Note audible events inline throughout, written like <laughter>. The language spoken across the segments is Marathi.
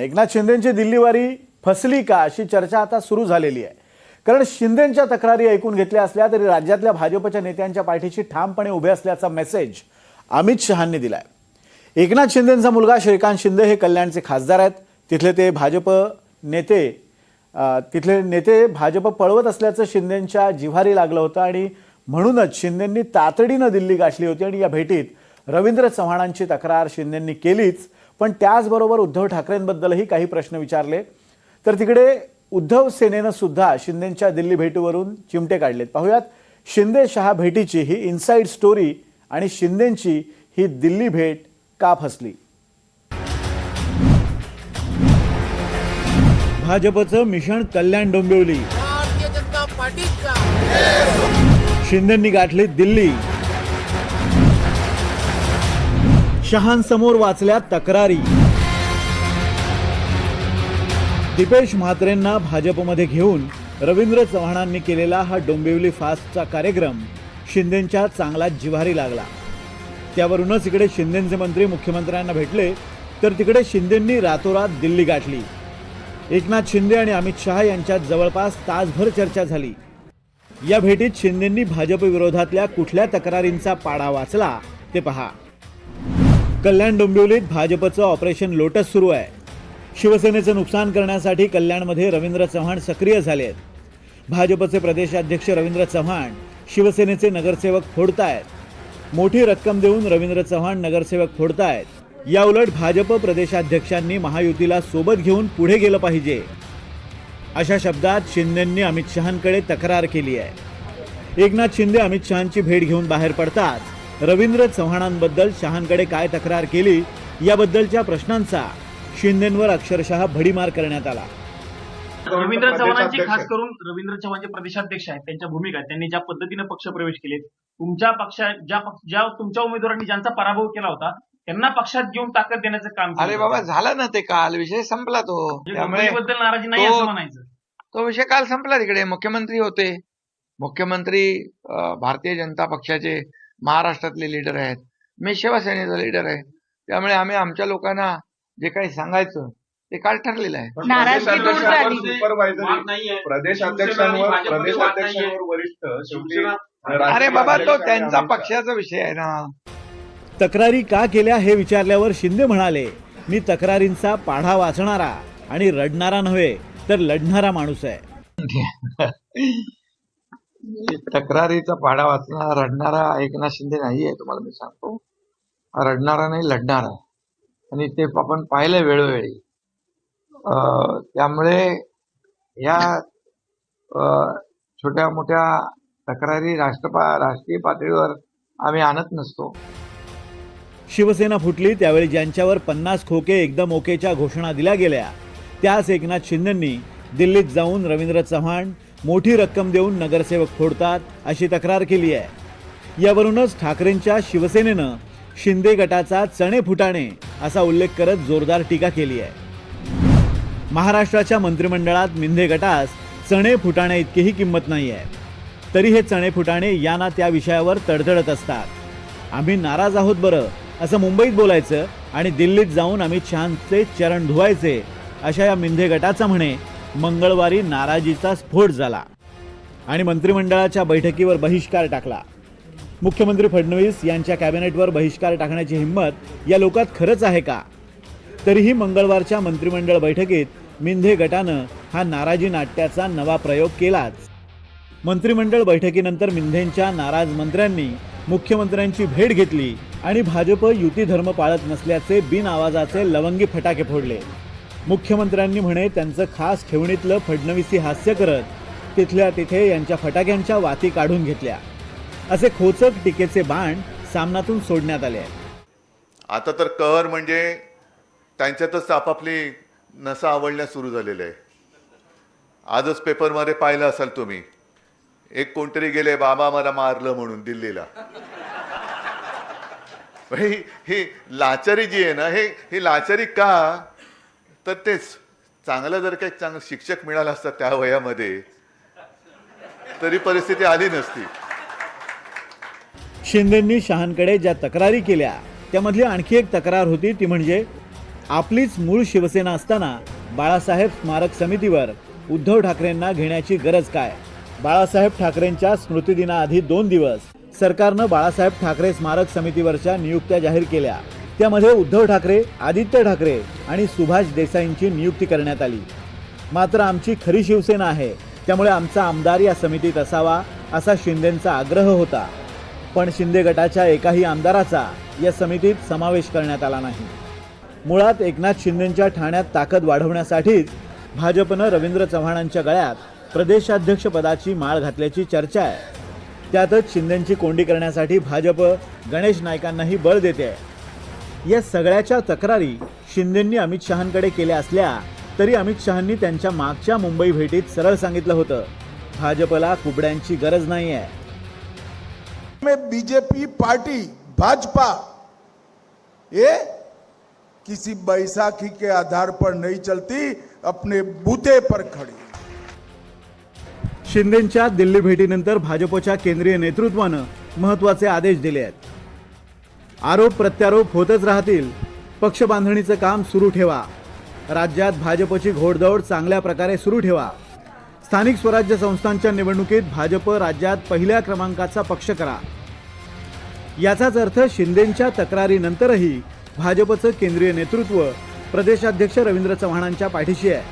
एकनाथ शिंदेची दिल्लीवारी फसली का अशी चर्चा आता सुरू झालेली आहे. कारण शिंदेच्या तक्रारी ऐकून घेतल्या असल्या तरी राज्यातल्या भाजपच्या नेत्यांच्या पाठीशी ठामपणे उभे असल्याचा मेसेज अमित शहांनी दिलाय. एकनाथ शिंदेचा मुलगा श्रीकांत शिंदे हे कल्याणचे खासदार आहेत. तिथले ते भाजप नेते तिथले नेते भाजप पळवत असल्याचं शिंदेच्या जिव्हारी लागलं होतं आणि म्हणूनच शिंदेंनी तातडीनं दिल्ली गाठली होती आणि या भेटीत रवींद्र चव्हाणांची तक्रार शिंदेंनी केलीच. पण त्याचबरोबर उद्धव ठाकरेंबद्दलही काही प्रश्न विचारले. तर तिकडे उद्धव सेनेनं सुद्धा शिंदेच्या दिल्ली भेटीवरून चिमटे काढलेत. पाहुयात शिंदे शहा भेटीची ही इनसाईड स्टोरी आणि शिंदेची ही दिल्ली भेट का फसली? भाजपचं मिशन कल्याण डोंबिवली. भारतीय जनता पार्टीचा. शिंदेंनी गाठली दिल्ली. शहांसमोर वाचल्या तक्रारी. दीपेश म्हात्रेंना भाजपमध्ये घेऊन रवींद्र चव्हाणांनी केलेला हा डोंबिवली फास्टचा कार्यक्रम शिंदेंच्या चांगला जिव्हारी लागला. त्यावरूनच इकडे शिंदेंचे मंत्री मुख्यमंत्र्यांना भेटले तर तिकडे शिंदेंनी रातोरात दिल्ली गाठली. एकनाथ शिंदे आणि अमित शहा यांच्यात जवळपास तासभर चर्चा झाली. या भेटीत शिंदेंनी भाजप विरोधातल्या कुठल्या तक्रारींचा पाडा वाचला ते पहा. कल्याण डोंबिवलीत भाजपचं ऑपरेशन लोटस सुरू आहे. शिवसेनेचं नुकसान करण्यासाठी कल्याणमध्ये रवींद्र चव्हाण सक्रिय झाले आहेत. भाजपचे प्रदेशाध्यक्ष रवींद्र चव्हाण शिवसेनेचे नगरसेवक फोडतायत. मोठी रक्कम देऊन रवींद्र चव्हाण नगरसेवक फोडतायत. याउलट भाजप प्रदेशाध्यक्षांनी महायुतीला सोबत घेऊन पुढे गेलं पाहिजे. अशा शब्दात शिंदेंनी अमित शहांकडे तक्रार केली आहे. एकनाथ शिंदे अमित शहांची भेट घेऊन बाहेर पडताच रवींद्र चव्हाणांबद्दल शहांकडे काय तक्रार केली याबद्दलच्या प्रश्नांचा शिंदेंवर अक्षरशः भडीमार करण्यात आला. रवींद्र चव्हाणांची खास करून रवींद्र चव्हाण जे प्रदेशाध्यक्ष आहेत त्यांच्या भूमिका. त्यांनी ज्या पद्धतीने पक्ष प्रवेश केलेत तुमच्या पक्षा ज्या पक्ष- ज्या तुमच्या उमेदवारांनी ज्यांचा पराभव केला होता त्यांना पक्षात घेऊन ताकद देण्याचं काम केलं अरे बाबा झाला ना ते काल. विषय संपला तो. म्हणजे बद्दल नाराजी नाही असं म्हणायचं. तो विषय काल संपला तिकडे. मुख्यमंत्री होते. मुख्यमंत्री भारतीय जनता पक्षाचे महाराष्ट्रातले लीडर आहेत. मी शिवसेनेचा लीडर आहे. त्यामुळे आम्ही आमच्या लोकांना जे काही सांगायचं ते काल ठरलेलं आहे. वरिष्ठ शेवटी अरे बाबा तो त्यांचा पक्षाचा विषय आहे ना. तक्रारी का केल्या हे विचारल्यावर शिंदे म्हणाले मी तक्रारींचा पाढा वाचणारा आणि रडणारा नव्हे तर लढणारा माणूस आहे. <laughs> तक्रारीचा पाडा वाचणारा रडणारा एकनाथ शिंदे नाही आहे तुम्हाला मी सांगतो. रडणारा नाही लढणारा आणि ते आपण पाहिलं वेळोवेळी. त्यामुळे या छोट्या मोठ्या तक्रारी राष्ट्रपा राष्ट्रीय पातळीवर आम्ही आणत नसतो. शिवसेना फुटली त्यावेळी ज्यांच्यावर पन्नास खोके एकदम ओकेच्या घोषणा दिल्या गेल्या त्याच एकनाथ शिंदेंनी दिल्लीत जाऊन रवींद्र चव्हाण मोठी रक्कम देऊन नगरसेवक फोडतात अशी तक्रार केली आहे. यावरूनच ठाकरेंच्या शिवसेनेनं शिंदे गटाचा चणे फुटाणे असा उल्लेख करत जोरदार टीका केली आहे. महाराष्ट्राच्या मंत्रिमंडळात मिंधे गटास चणे फुटाणे इतकीही किंमत नाही आहे. तरी हे चणे फुटाणे या ना त्या विषयावर तडतडत असतात. आम्ही नाराज आहोत बरं असं मुंबईत बोलायचं आणि दिल्लीत जाऊन आम्ही छानचे चरण धुवायचे अशा या मिंधे गटाचा म्हणे मंगळवारी नाराजीचा स्फोट झाला आणि मंत्रिमंडळाच्या बैठकीवर बहिष्कार टाकला. मुख्यमंत्री फडणवीस यांच्या कॅबिनेटवर बहिष्कार टाकण्याची हिंमत या लोकात खरंच आहे का? तरीही मंगळवारच्या मंत्रिमंडळ बैठकीत मिंधे गटानं हा नाराजी नाट्याचा नवा प्रयोग केलाच. मंत्रिमंडळ बैठकीनंतर मिंधेंच्या नाराज मंत्र्यांनी मुख्यमंत्र्यांची भेट घेतली आणि भाजप युती धर्म पाळत नसल्याचे बिनआवाजाचे लवंगी फटाके फोडले. मुख्यमंत्र्यांनी म्हणे त्यांचं खास ठेवणीतलं फडणवीसी हास्य करत तिथल्या तिथे यांच्या फटाक्यांच्या वाती काढून घेतल्या. असे खोचक टीकेचे बाण सामनातून सोडण्यात आले आता तर कहर म्हणजे त्यांच्यातच आपापली नसा आवडण्यास सुरू झालेलं आहे. आजच पेपरमध्ये पाहिलं असाल तुम्ही एक कोणतरी गेले बाबा मला मारलं म्हणून दिल्लीला. <laughs> ही ही लाचारी जी आहे ना हे ही लाचारी का? तर तेच चांगलं जर काही चांगलं शिक्षक मिळालं असतं त्या वयामध्ये तरी परिस्थिती आली नसती. शिंदेंनी शहांकडे ज्या तक्रारी केल्या त्यामधली आणखी एक तक्रार होती ती म्हणजे आपलीच मूळ शिवसेना असताना बाळासाहेब स्मारक समितीवर उद्धव ठाकरेंना घेण्याची गरज काय? बाळासाहेब ठाकरेंच्या स्मृतिदिनाआधी दोन दिवस सरकारनं बाळासाहेब ठाकरे स्मारक समितीवरच्या नियुक्त्या जाहीर केल्या. त्यामध्ये उद्धव ठाकरे आदित्य ठाकरे आणि सुभाष देसाईंची नियुक्ती करण्यात आली. मात्र आमची खरी शिवसेना आहे. त्यामुळे आमचा आमदार या समितीत असावा असा शिंदेंचा आग्रह होता. पण शिंदे गटाच्या एकाही आमदाराचा या समितीत समावेश करण्यात आला नाही. मुळात एकनाथ शिंदेंच्या ठाण्यात ताकद वाढवण्यासाठीच भाजपनं रवींद्र चव्हाणांच्या गळ्यात प्रदेशाध्यक्षपदाची माळ घातल्याची चर्चा आहे. त्यातच शिंदेंची कोंडी करण्यासाठी भाजप गणेश नाईकांनाही बळ देते या सगळ्याच्या तक्रारी शिंदेंनी अमित शहांकडे केल्या असल्या तरी अमित शहांनी त्यांच्या मागच्या मुंबई भेटीत सरळ सांगितलं होतं. भाजपला कुबड्यांची गरज नाही आहे में बीजेपी पार्टी भाजपा ये किसी बैसाखी के आधार पर नहीं चलती अपने बूते पर खड़ी। शिंदेंच्या दिल्ली भेटीनंतर भाजपच्या केंद्रीय नेतृत्वानं महत्त्वाचे आदेश दिले आहेत आरोप प्रत्यारोप होतच राहतील. पक्ष बांधणीचं काम सुरू ठेवा. राज्यात भाजपची घोडदौड चांगल्या प्रकारे सुरू ठेवा. स्थानिक स्वराज्य संस्थांच्या निवडणुकीत भाजप राज्यात पहिल्या क्रमांकाचा पक्ष करा. याचाच अर्थ शिंदेंच्या तक्रारीनंतरही भाजपचं केंद्रीय नेतृत्व प्रदेशाध्यक्ष रवींद्र चव्हाणांच्या पाठीशी आहे.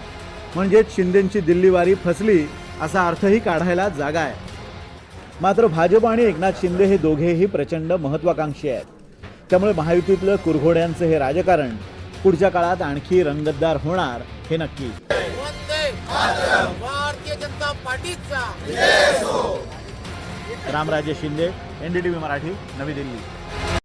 म्हणजेच शिंदेंची दिल्लीवारी फसली असा अर्थही काढायला जागा आहे. मात्र भाजप आणि एकनाथ शिंदे हे दोघेही प्रचंड महत्वाकांक्षी आहेत. त्यामुळे महायुतीतलं कुरघोड्यांचं हे राजकारण पुढच्या काळात आणखी रंगतदार होणार हे नक्की. भारतीय जनता पार्टीचा. रामराजे शिंदे एनडीटीव्ही मराठी नवी दिल्ली.